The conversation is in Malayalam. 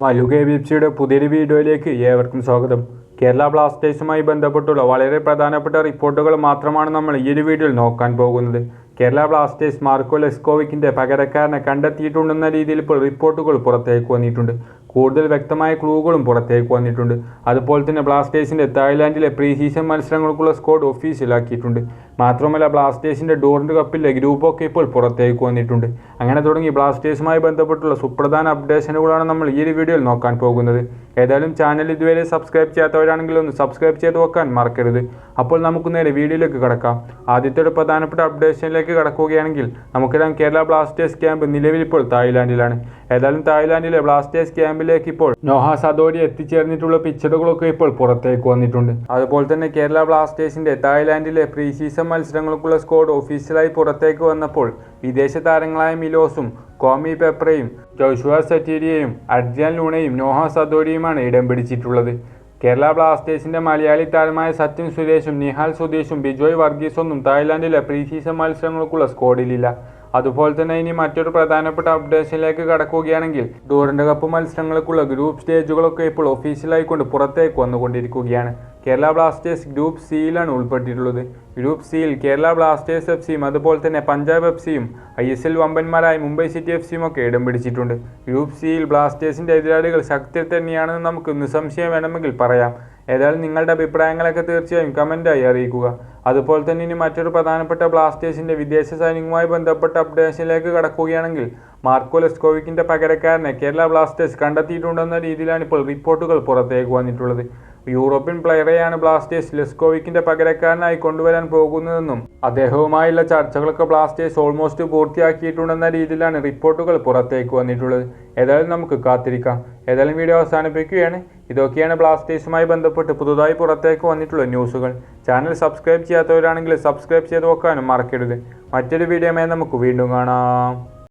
മലുകെ ബിപ്സിയുടെ പുതിയൊരു വീഡിയോയിലേക്ക് ഏവർക്കും സ്വാഗതം. കേരള ബ്ലാസ്റ്റേഴ്സുമായി ബന്ധപ്പെട്ടുള്ള വളരെ പ്രധാനപ്പെട്ട റിപ്പോർട്ടുകൾ മാത്രമാണ് നമ്മൾ ഈ ഒരു വീഡിയോയിൽ നോക്കാൻ പോകുന്നത്. കേരള ബ്ലാസ്റ്റേഴ്സ് മാർക്കോ ലെസ്കോവിക്കിന്റെ പകരക്കാരനെ കണ്ടെത്തിയിട്ടുണ്ടെന്ന രീതിയിൽ ഇപ്പോൾ റിപ്പോർട്ടുകൾ പുറത്തേക്ക് വന്നിട്ടുണ്ട്. കൂടുതൽ വ്യക്തമായ ക്ലൂകളും പുറത്തേക്ക് വന്നിട്ടുണ്ട്. അതുപോലെ തന്നെ ബ്ലാസ്റ്റേഴ്സിന്റെ തായ്ലാൻഡിലെ പ്രീ സീസൺ മത്സരങ്ങൾക്കുള്ള സ്കോഡ് ഒഫീഷ്യലാക്കിയിട്ടുണ്ട് മാത്രമല്ല ബ്ലാസ്റ്റേഴ്സിന്റെ ഡോറിന്റെ കപ്പിലെ ഗ്രൂപ്പൊക്കെ ഇപ്പോൾ പുറത്തേക്ക് വന്നിട്ടുണ്ട്. അങ്ങനെ തുടങ്ങി ബ്ലാസ്റ്റേഴ്സുമായി ബന്ധപ്പെട്ടുള്ള സുപ്രധാന അപ്ഡേഷനുകളാണ് നമ്മൾ ഈ ഒരു വീഡിയോയിൽ നോക്കാൻ പോകുന്നത്. ഏതായാലും ചാനൽ ഇതുവരെ സബ്സ്ക്രൈബ് ചെയ്യാത്തവരാണെങ്കിൽ ഒന്ന് സബ്സ്ക്രൈബ് ചെയ്ത് വെക്കാൻ മറക്കരുത്. അപ്പോൾ നമുക്ക് നേരെ വീഡിയോയിലേക്ക് കിടക്കാം. ആദ്യത്തെ ഒരു പ്രധാനപ്പെട്ട അപ്ഡേഷനിലേക്ക് കടക്കുകയാണെങ്കിൽ നമുക്കറിയാം കേരള ബ്ലാസ്റ്റേഴ്സ് ക്യാമ്പ് നിലവിൽ ഇപ്പോൾ തായ്ലാൻഡിലാണ് ഏതായാലും തായ്ലാന്റിലെ ബ്ലാസ്റ്റേഴ്സ് ക്യാമ്പിലേക്ക് ഇപ്പോൾ നോഹ സദോരി എത്തിച്ചേർന്നിട്ടുള്ള പിക്ചറുകളൊക്കെ ഇപ്പോൾ പുറത്തേക്ക് വന്നിട്ടുണ്ട്. അതുപോലെ തന്നെ കേരള ബ്ലാസ്റ്റേഴ്സിന്റെ തായ്ലാന്റിലെ പ്രീ സീസൺ മത്സരങ്ങൾക്കുള്ള സ്കോഡ് ഒഫീഷ്യലായി പുറത്തേക്ക് വന്നപ്പോൾ വിദേശ താരങ്ങളായ മിലോസും കോമി പെപ്രയും ജോഷുവ സെറ്റീരിയയും അർജാൻ ലൂണയും നോഹ സദോരിയുമാണ് ഇടം പിടിച്ചിട്ടുള്ളത്. കേരള ബ്ലാസ്റ്റേഴ്സിന്റെ മലയാളി താരമായ സച്ചിൻ സുരേഷും നിഹാൽ സുധീഷും ബിജോയ് വർഗീസൊന്നും തായ്ലാന്റിലെ പ്രീ സീസൺ മത്സരങ്ങൾക്കുള്ള സ്ക്വാഡിലില്ല അതുപോലെ തന്നെ ഇനി മറ്റൊരു പ്രധാനപ്പെട്ട അപ്ഡേഷനിലേക്ക് കടക്കുകയാണെങ്കിൽ ടൂറിന്റെ കപ്പ് മത്സരങ്ങൾക്കുള്ള ഗ്രൂപ്പ് സ്റ്റേജുകളൊക്കെ ഇപ്പോൾ ഒഫീഷ്യലായിക്കൊണ്ട് പുറത്തേക്ക് വന്നുകൊണ്ടിരിക്കുകയാണ്. കേരള ബ്ലാസ്റ്റേഴ്സ് ഗ്രൂപ്പ് സിയിലാണ് ഉൾപ്പെട്ടിട്ടുള്ളത്. ഗ്രൂപ്പ് സിയിൽ കേരള ബ്ലാസ്റ്റേഴ്സ് എഫ് സിയും അതുപോലെ തന്നെ പഞ്ചാബ് എഫ് സിയും ഐ എസ് എൽ വമ്പന്മാരായ മുംബൈ സിറ്റി എഫ് സിയും ഒക്കെ ഇടം പിടിച്ചിട്ടുണ്ട്. ഗ്രൂപ്പ് സിയിൽ ബ്ലാസ്റ്റേഴ്സിന്റെ എതിരാളികൾ ശക്തി തന്നെയാണെന്ന് നമുക്ക് നിസ്സംശയം വേണമെങ്കിൽ പറയാം. ഏതായാലും നിങ്ങളുടെ അഭിപ്രായങ്ങളൊക്കെ തീർച്ചയായും കമന്റായി അറിയിക്കുക. അതുപോലെ തന്നെ ഇനി മറ്റൊരു പ്രധാനപ്പെട്ട ബ്ലാസ്റ്റേഴ്സിന്റെ വിദേശ സൈനികവുമായി ബന്ധപ്പെട്ട അപ്ഡേഷനിലേക്ക് കടക്കുകയാണെങ്കിൽ മാർക്കോ ലെസ്കോവിക്കിന്റെ പകരക്കാരനെ കേരള ബ്ലാസ്റ്റേഴ്സ് കണ്ടെത്തിയിട്ടുണ്ടെന്ന രീതിയിലാണ് ഇപ്പോൾ റിപ്പോർട്ടുകൾ പുറത്തേക്ക് വന്നിട്ടുള്ളത്. യൂറോപ്യൻ പ്ലെയറെയാണ് ബ്ലാസ്റ്റേഴ്സ് ലെസ്കോവിക്കിന്റെ പകരക്കാരനായി കൊണ്ടുവരാൻ പോകുന്നതെന്നും അദ്ദേഹവുമായുള്ള ചർച്ചകളൊക്കെ ബ്ലാസ്റ്റേഴ്സ് ഓൾമോസ്റ്റ് പൂർത്തിയാക്കിയിട്ടുണ്ടെന്ന രീതിയിലാണ് റിപ്പോർട്ടുകൾ പുറത്തേക്ക് വന്നിട്ടുള്ളത്. ഏതായാലും നമുക്ക് കാത്തിരിക്കാം. ഏതായാലും വീഡിയോ അവസാനിപ്പിക്കുകയാണ്. ഇതൊക്കെയാണ് ബ്ലാസ്റ്റേഴ്സുമായി ബന്ധപ്പെട്ട് പുതുതായി പുറത്തേക്ക് വന്നിട്ടുള്ള ന്യൂസുകൾ. ചാനൽ സബ്സ്ക്രൈബ് ചെയ്യാത്തവരാണെങ്കിൽ സബ്സ്ക്രൈബ് ചെയ്ത് വെക്കാനും മറക്കരുത്. മറ്റൊരു വീഡിയോമായി നമുക്ക് വീണ്ടും കാണാം.